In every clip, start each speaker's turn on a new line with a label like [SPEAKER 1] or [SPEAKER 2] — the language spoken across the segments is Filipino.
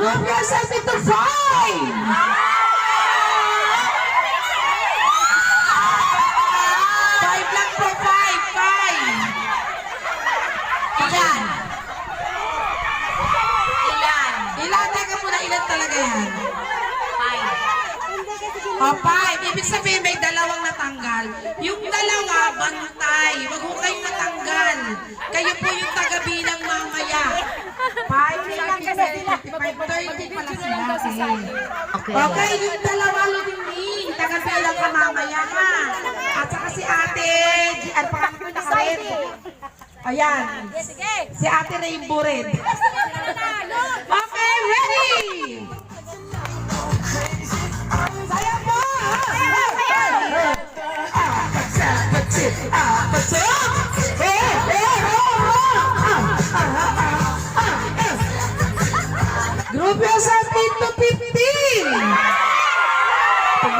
[SPEAKER 1] Group yourself into five! Five! Ilan?
[SPEAKER 2] Ilan?
[SPEAKER 1] Ilan, teka muna, ilan talaga yan?
[SPEAKER 2] Five.
[SPEAKER 1] O, oh, five. Ibig sabihin, may dalawang natanggal. Yung dalawa, bantay. Huwag ho kayong natanggal. Kayo po yung tagabi ng mga sila.
[SPEAKER 2] Okay.
[SPEAKER 1] Okay, yung dalawa luming. Tagabilang ka mamaya ha. At saka si ate, ano pa kami nakared? Ayan. Si ate Rainbow Red. Okay, ready!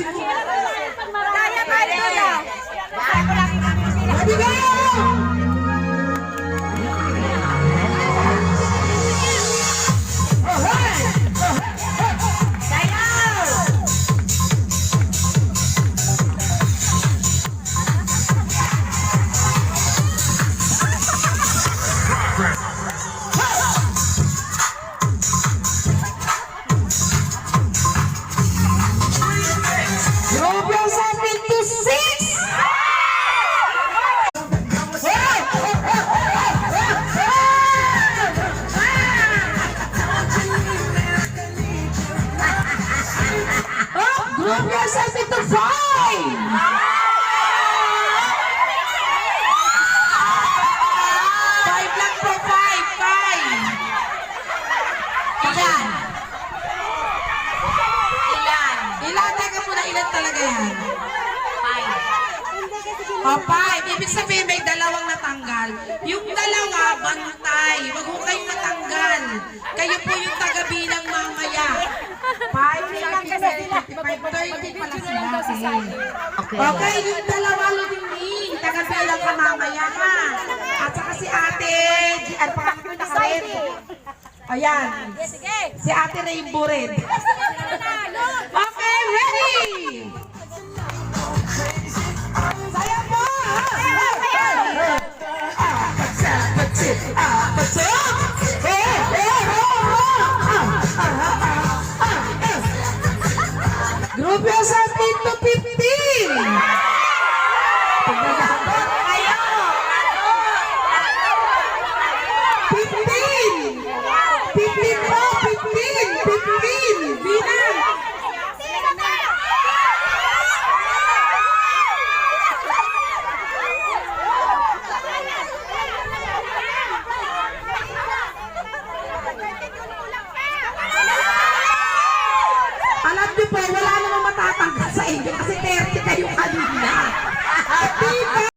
[SPEAKER 1] nawala yung Ilan?
[SPEAKER 2] Ilan?
[SPEAKER 1] Ilan? Teka muna, ilan talaga yan? O, five. Ibig sabihin may dalawang natanggal. Yung dalawa, bantay. Huwag ho kayong natanggal. Kayo po yung tagabilang mamaya. Five lang kasi sila. 5.30 sila.
[SPEAKER 2] Okay.
[SPEAKER 1] Okay, yung dalawa luming. Tagabilang ka mamaya ha. At saka si ate, ano pa kami nakared? Ayan. Si ate Rainbow Red. Okay, ready! Alam niyo po, wala namang matatanggal sa inyo kasi 30 kayo kanina. Happy birthday!